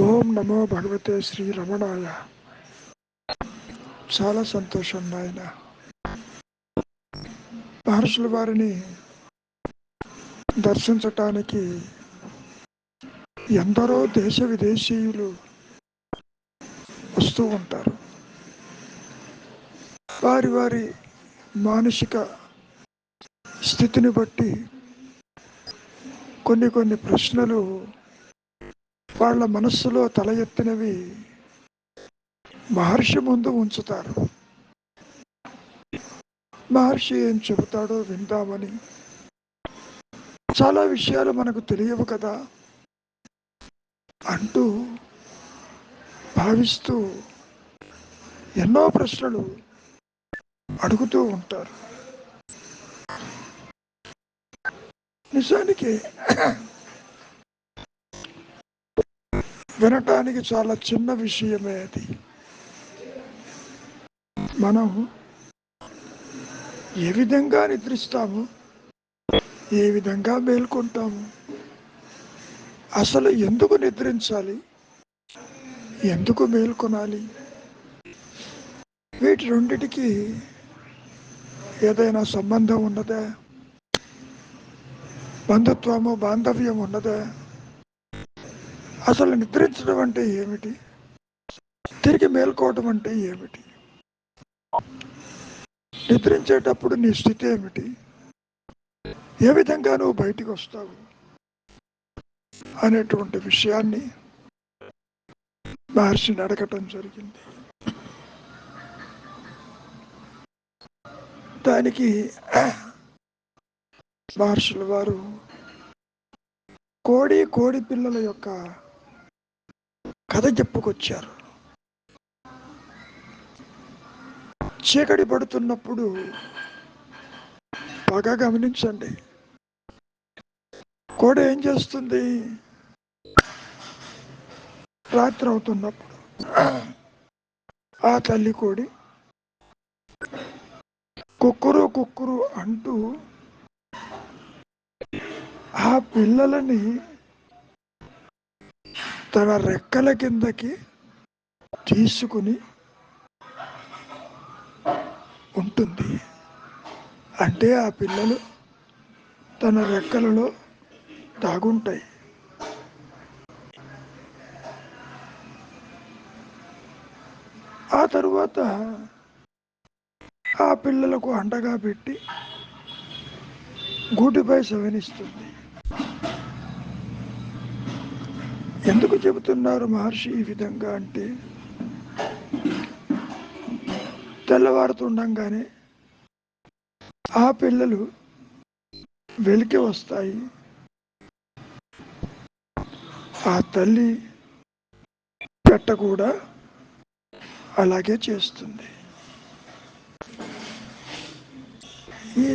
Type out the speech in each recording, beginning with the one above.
ఓం నమో భగవతే శ్రీ రమణాయ. చాలా సంతోషం నాయన. మహర్షుల వారిని దర్శించటానికి ఎందరో దేశ విదేశీయులు వస్తూ ఉంటారు. వారి వారి మానసిక స్థితిని బట్టి కొన్ని కొన్ని ప్రశ్నలు వాళ్ళ మనస్సులో తల ఎత్తినవి మహర్షి ముందు ఉంచుతారు. మహర్షి ఏం చెబుతాడో విందామని. చాలా విషయాలు మనకు తెలియవు కదా అంటూ భావిస్తూ ఎన్నో ప్రశ్నలు అడుగుతూ ఉంటారు. నిజానికి వినటానికి చాలా చిన్న విషయమే అది. మనం ఏ విధంగా నిద్రిస్తాము? ఏ విధంగా మేల్కొంటాము? అసలు ఎందుకు నిద్రించాలి? ఎందుకు మేల్కొనాలి? వీటి రెండిటికి ఏదైనా సంబంధం ఉన్నదా? బంధుత్వము బాంధవ్యం ఉన్నదా? అసలు నిద్రించడం అంటే ఏమిటి? తిరిగి మేల్కోవటం అంటే ఏమిటి? నిద్రించేటప్పుడు నీ స్థితి ఏమిటి? ఏ విధంగా నువ్వు బయటికి వస్తావు? అనేటువంటి విషయాన్ని మహర్షిని అడగటం జరిగింది. దానికి మహర్షుల వారు కోడి కోడి పిల్లల యొక్క కథ చెప్పుకొచ్చారు. చీకటి పడుతున్నప్పుడు బాగా గమనించండి. కోడ ఏం చేస్తుంది? రాత్రి అవుతున్నప్పుడు ఆ తల్లి కోడి కుక్కురు కుక్కురు అంటూ ఆ పిల్లలని తన రెక్కల కిందకి తీసుకుని ఉంటుంది. అంటే ఆ పిల్లలు తన రెక్కలలో తాగుంటాయి ఆ తరువాత ఆ పిల్లలకు అండగా పెట్టి గూటిపై సవనిస్తుంది ఎందుకు చెబుతున్నారు మహర్షి ఈ విధంగా అంటే? తెల్లవారుతుండగానే ఆ పిల్లలు వెలికి వస్తాయి. ఆ తల్లి పెట్ట కూడా అలాగే చేస్తుంది. ఈ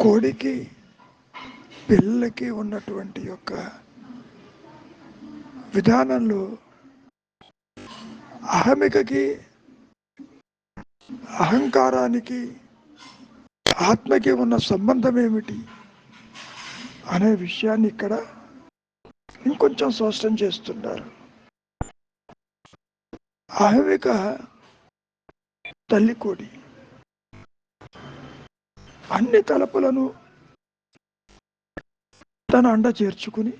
కోడికి పిల్లలకి ఉన్నటువంటి యొక్క విధానంలో అహమికకి అహంకారానికి ఆత్మకి ఉన్న సంబంధం ఏమిటి అనే విషయాన్ని ఇక్కడ ఇంకొంచెం స్పష్టం చేస్తున్నారు. అహమిక తల్లి కోడి. అన్ని తలపులను తన అండ చేర్చుకుని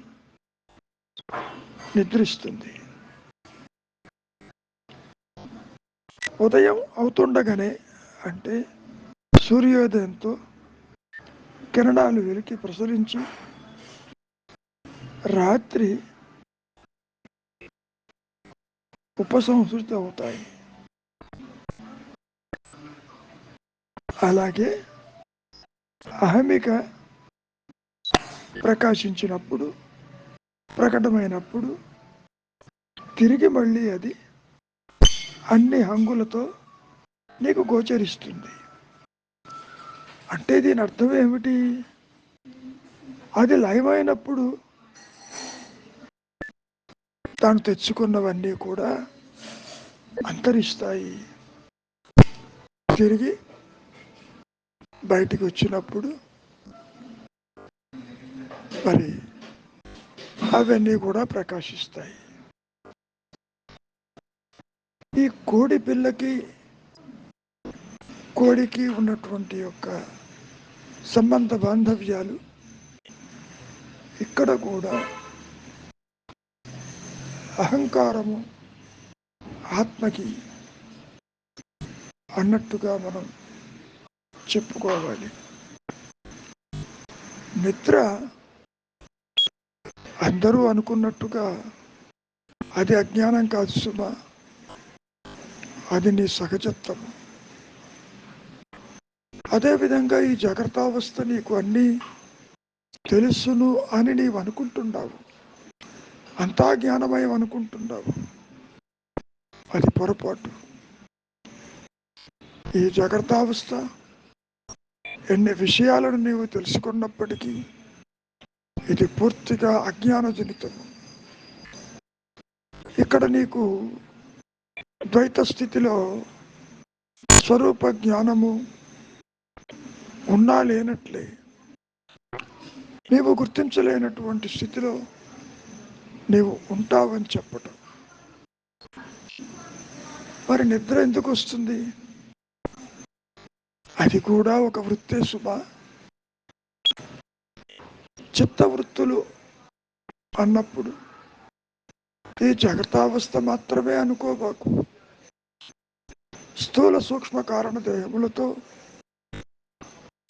నిద్రిస్తుంది. ఉదయం అవుతుండగానే అంటే సూర్యోదయంతో కిరణాలు వెలికి ప్రసరించి. రాత్రి ఉపసంస్కృతి అవుతాయి. అలాగే అహమిక ప్రకాశించినప్పుడు ప్రకటమైనప్పుడు తిరిగి మళ్ళీ అది అన్ని హంగులతో నీకు గోచరిస్తుంది. అంటే దీని అర్థం ఏమిటి? అది లయమైనప్పుడు తాను తెచ్చుకున్నవన్నీ కూడా అంతరిస్తాయి. తిరిగి బయటికి వచ్చినప్పుడు మరి అవన్నీ కూడా ప్రకాశిస్తాయి. ఈ కోడి పిల్లకి కోడికి ఉన్నటువంటి యొక్క సంబంధ బాంధవ్యాలు ఇక్కడ కూడా అహంకారము ఆత్మకి అన్నట్టుగా మనం చెప్పుకోవాలి. నిద్ర అందరూ అనుకున్నట్టుగా అది అజ్ఞానం కాదు సుమా. అది నీ సహజత్వము అదేవిధంగా ఈ జాగ్రత్తావస్థ నీకు అన్నీ తెలుసును అని నీవు అనుకుంటున్నావు. అంతా జ్ఞానమయం అనుకుంటున్నావు. అది పొరపాటు. ఈ జాగ్రత్తావస్థ ఎన్ని విషయాలను నీవు తెలుసుకున్నప్పటికీ ఇది పూర్తిగా అజ్ఞానజనితము ఇక్కడ నీకు ద్వైత స్థితిలో స్వరూప జ్ఞానము ఉన్నా లేనట్లే. నీవు గుర్తించలేనటువంటి స్థితిలో నీవు ఉంటావని చెప్పటం. మరి నిద్ర ఎందుకు వస్తుంది? అది కూడా ఒక వృత్తే శుభ. చిత్త వృత్తులు అన్నప్పుడు ఈ జగతావస్థ మాత్రమే అనుకోబాకు. స్థూల సూక్ష్మ కారణ దేహములతో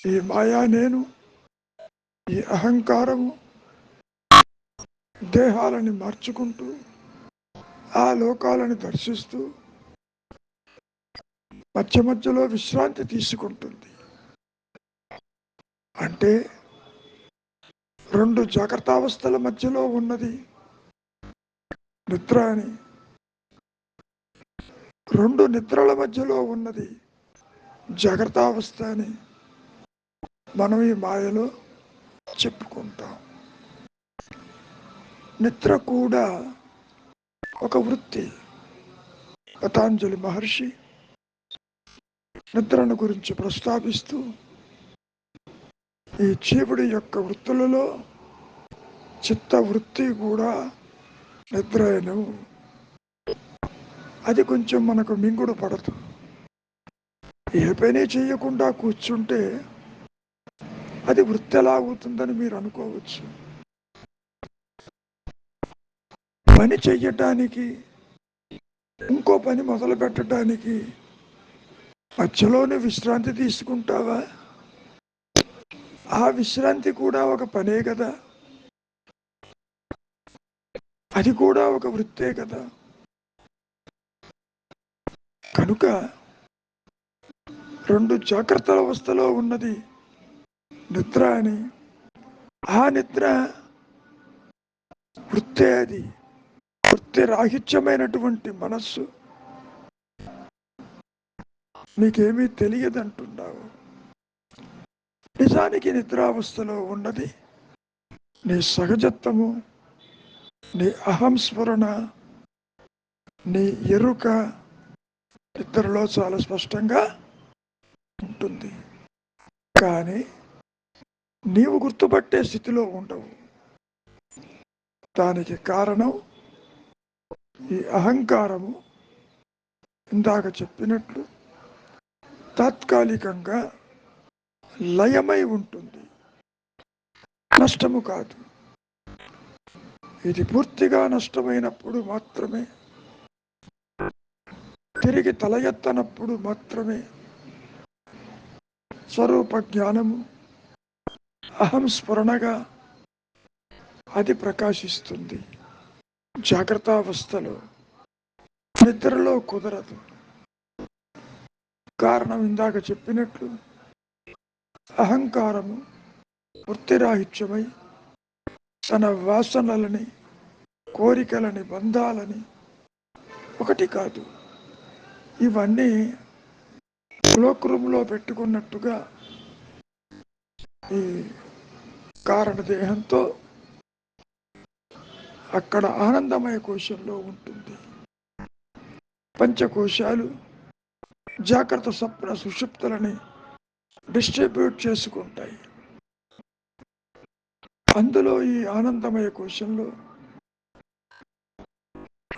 ఈ మాయా నేను ఈ అహంకారము దేహాలని మార్చుకుంటూ ఆ లోకాలను దర్శిస్తూ మధ్య మధ్యలో విశ్రాంతి తీసుకుంటుంది. అంటే రెండు జాగ్రత్తావస్థల మధ్యలో ఉన్నది నిద్ర అని. రెండు నిద్రల మధ్యలో ఉన్నది. జాగ్రత్తావస్థ అని మనం ఈ మాయలో చెప్పుకుంటాం. నిద్ర కూడా ఒక వృత్తి. పతాంజలి మహర్షి నిద్రను గురించి ప్రస్తావిస్తూ ఈ జీవుడి యొక్క వృత్తులలో చిత్త వృత్తి కూడా నిద్రను అది కొంచెం మనకు మింగుడు పడదు. ఏ పని చేయకుండా కూర్చుంటే అది వృత్తి ఎలా అవుతుందని మీరు అనుకోవచ్చు. పని చెయ్యటానికి ఇంకో పని మొదలు పెట్టడానికి మధ్యలోనే విశ్రాంతి తీసుకుంటావా? ఆ విశ్రాంతి కూడా ఒక పనే కదా. అది కూడా ఒక వృత్తే కదా. కనుక రెండు జాగ్రత్తల అవస్థలో ఉన్నది నిద్ర అని. ఆ నిద్ర వృత్తే అది. వృత్తి రాహిత్యమైనటువంటి మనస్సు. నీకేమీ తెలియదంటున్నావు. నిజానికి నిద్రావస్థలో ఉన్నది. నీ సహజత్వము నీ అహంస్మరణ నీ ఎరుక ఇద్దరిలో చాలా స్పష్టంగా ఉంటుంది. కానీ నీవు గుర్తుపట్టే స్థితిలో ఉండవు. దానికి కారణం ఈ అహంకారము. ఇందాక చెప్పినట్లు తాత్కాలికంగా లయమై ఉంటుంది. నష్టము కాదు. ఇది పూర్తిగా నష్టమైనప్పుడు మాత్రమే తిరిగి తల ఎత్తనప్పుడు మాత్రమే స్వరూప జ్ఞానము అహం స్మరణగా అది ప్రకాశిస్తుంది. జాగ్రత్తావస్థలో నిద్రలో కుదరదు. కారణం ఇందాక చెప్పినట్లు అహంకారము వృత్తిరాహిత్యమై తన వాసనలని కోరికలని బంధాలని ఒకటి కాదు. ఇవన్నీ క్లోక్ పెట్టుకున్నట్టుగా ఈ కారణ దేహంతో అక్కడ ఆనందమయ కోశంలో ఉంటుంది. పంచకోశాలు జాగ్రత్త స్వప్న సుషుప్తులని డిస్ట్రిబ్యూట్ చేసుకుంటాయి. అందులో ఈ ఆనందమయ కోశంలో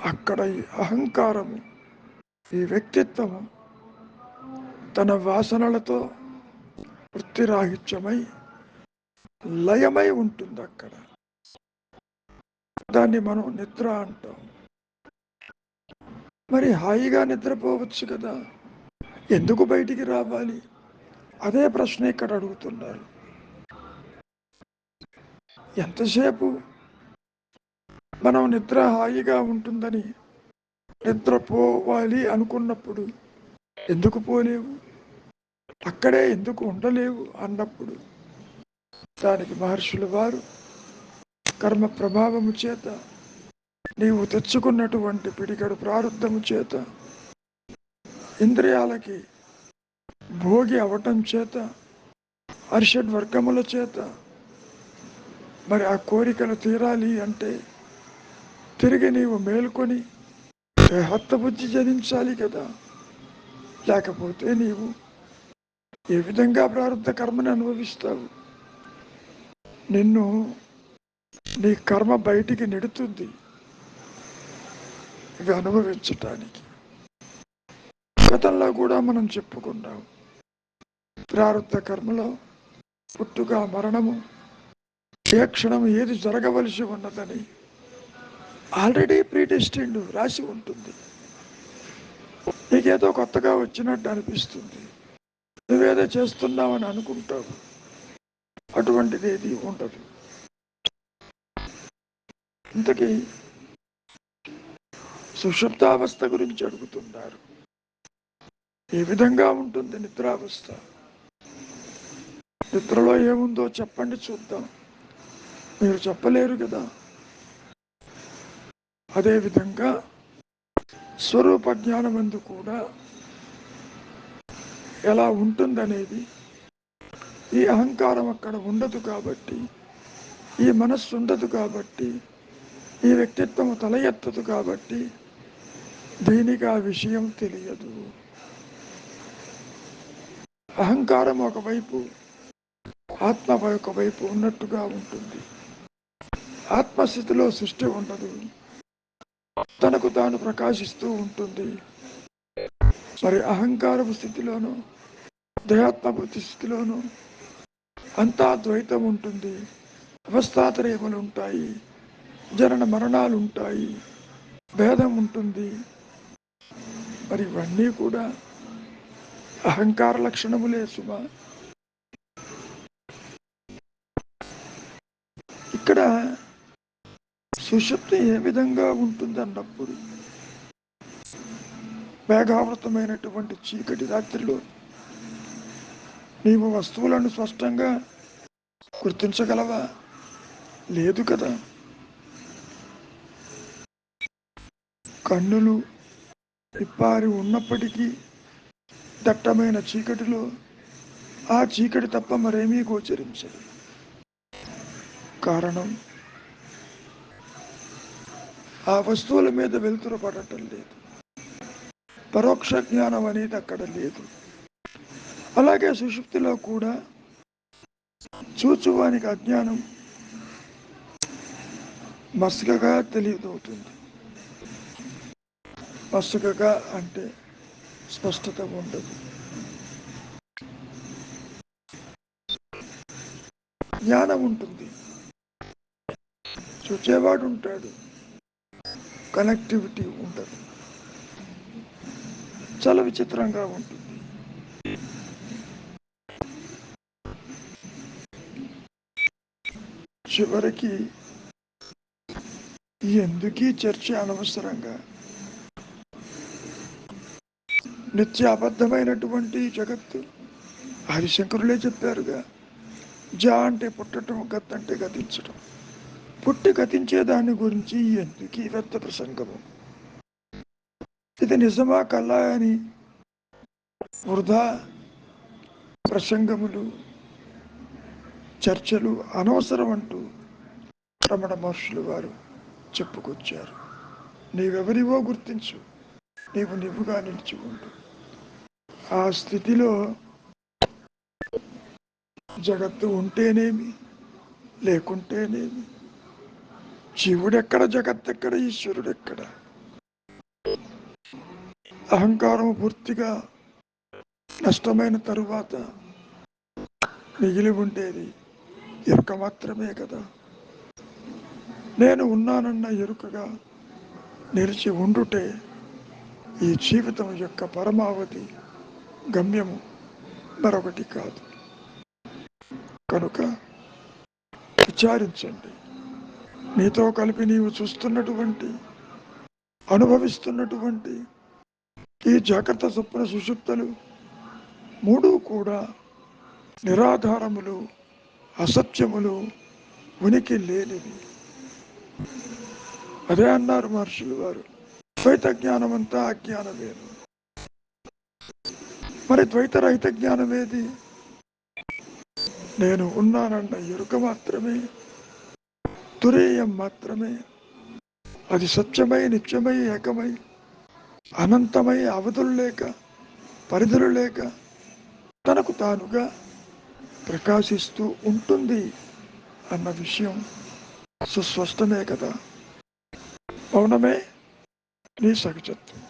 అక్కడ ఈ అహంకారము ఈ వ్యక్తిత్వం తన వాసనలతో వృత్తిరాహిత్యమై లయమై ఉంటుంది అక్కడ. దాన్ని మనం నిద్ర అంటాం. మరి హాయిగా నిద్రపోవచ్చు కదా? ఎందుకు బయటికి రావాలి? అదే ప్రశ్న ఇక్కడ అడుగుతున్నారు. ఎంతసేపు మనం నిద్ర హాయిగా ఉంటుందని నిద్రపోవాలి అనుకున్నప్పుడు ఎందుకు పోలేవు? అక్కడే ఎందుకు ఉండలేవు అన్నప్పుడు దానికి మహర్షుల వారు కర్మ ప్రభావము చేత నీవు తెచ్చుకున్నటువంటి పిడికడు ప్రారంధము చేత ఇంద్రియాలకి భోగి అవటం చేత అర్షడ్ వర్గముల చేత మరి ఆ కోరికలు తీరాలి అంటే తిరిగి నీవు మేల్కొని బుద్ధి జనించాలి కదా లేకపోతే నీవు ఏ విధంగా ప్రారంభ కర్మని అనుభవిస్తావు నిన్ను నీ కర్మ బయటికి నెడుతుంది ఇవి అనుభవించటానికి గతంలో కూడా మనం చెప్పుకున్నాం ప్రారంభ కర్మలో పుట్టుక మరణము ఏ క్షణం ఏది జరగవలసి ఉన్నదని ఆల్రెడీ ప్రీటెస్టెండ్ రాసి ఉంటుంది. నీకేదో కొత్తగా వచ్చినట్టు అనిపిస్తుంది. నువ్వేదో చేస్తున్నావని అనుకుంటావు. అటువంటిది ఏది ఉండదు. ఇంతకీ సుషుప్తావస్థ గురించి అడుగుతున్నారు. ఏ విధంగా ఉంటుంది నిద్రావస్థ? నిద్రలో ఏముందో చెప్పండి చూద్దాం. మీరు చెప్పలేరు కదా. అదేవిధంగా స్వరూప జ్ఞానమందు కూడా ఎలా ఉంటుందనేది ఈ అహంకారం అక్కడ ఉండదు కాబట్టి ఈ మనస్సు ఉండదు కాబట్టి ఈ వ్యక్తిత్వం తల ఎత్తదు కాబట్టి దీనికి ఆ విషయం తెలియదు. అహంకారం ఒకవైపు ఆత్మ ఒకవైపు ఉన్నట్టుగా ఉంటుంది. ఆత్మస్థితిలో సృష్టి ఉండదు. తనకు తాను ప్రకాశిస్తూ ఉంటుంది. మరి అహంకారపు స్థితిలోనూ దయాత్మబుద్ధి స్థితిలోనూ అంతా ద్వైతం ఉంటుంది. అవస్థాతరేములు ఉంటాయి. జనన మరణాలు ఉంటాయి. భేదం ఉంటుంది. మరి ఇవన్నీ కూడా అహంకార లక్షణములే సుమ. ఇక్కడ సుషుప్తి ఏ విధంగా ఉంటుంది అన్నప్పుడు మేఘావృతమైనటువంటి చీకటి రాత్రిలో నీవు వస్తువులను స్పష్టంగా గుర్తించగలవా? లేదు కదా. కన్నులు ఇప్పారి ఉన్నప్పటికీ దట్టమైన చీకటిలో ఆ చీకటి తప్ప మరేమీ గోచరించదు. కారణం ఆ వస్తువుల మీద వెలుతురు పడటం లేదు. పరోక్ష జ్ఞానం అనేది అక్కడ లేదు. అలాగే సుషుప్తిలో కూడా చూచువానికి అజ్ఞానం మసకగా తెలియదవుతుంది. మసకగా అంటే స్పష్టత ఉండదు. జ్ఞానం ఉంటుంది. చూచేవాడు ఉంటాడు. కనెక్టివిటీ ఉండదు. చాలా విచిత్రంగా ఉంటుంది. చివరికి ఎందుకీ చర్చ అనవసరంగా? నిత్య అబద్ధమైనటువంటి జగత్తు హరిశంకరులే చెప్పారుగా జా అంటే పుట్టడం గత్ అంటే గతించడం పుట్టి గతించే దాని గురించి ఎందుకు ఈ ప్రసంగము? ఇది నిజమా కల్లా అని వృధా ప్రసంగములు చర్చలు అనవసరం అంటూ రమణ మహర్షులు వారు చెప్పుకొచ్చారు. నీవెవరివో గుర్తించు నీవు నీవుగా నిలిచి ఉండు. ఆ స్థితిలో జగత్తు ఉంటేనేమి లేకుంటేనేమి జీవుడెక్కడ జగత్తెక్కడ ఈశ్వరుడెక్కడ? అహంకారం పూర్తిగా నష్టమైన తరువాత మిగిలి ఉండేది ఎరుక మాత్రమే కదా. నేను ఉన్నానన్న ఎరుకగా నిలిచి ఉండుటే ఈ జీవితం యొక్క పరమావధి గమ్యము మరొకటి కాదు. కనుక విచారించండి. నీతో కలిపి నీవు చూస్తున్నటువంటి అనుభవిస్తున్నటువంటి ఈ జాగ్రత్త సొప్పున సుషుప్తలు మూడు కూడా నిరాధారములు అసత్యములు ఉనికి లేనివి. అదే అన్నారు మహర్షులు వారు. ద్వైత జ్ఞానం అంతా అజ్ఞానమేను మరి ద్వైత రహిత జ్ఞానం ఏది నేను ఉన్నానన్న ఎరుక మాత్రమే తురేయం మాత్రమే. అది సత్యమై నిత్యమై ఏకమై అనంతమై అవధులు లేక పరిధులు లేక తనకు తానుగా ప్రకాశిస్తూ ఉంటుంది అన్న విషయం సుస్పష్టమే కదా. మౌనమే నీ సహజత్వం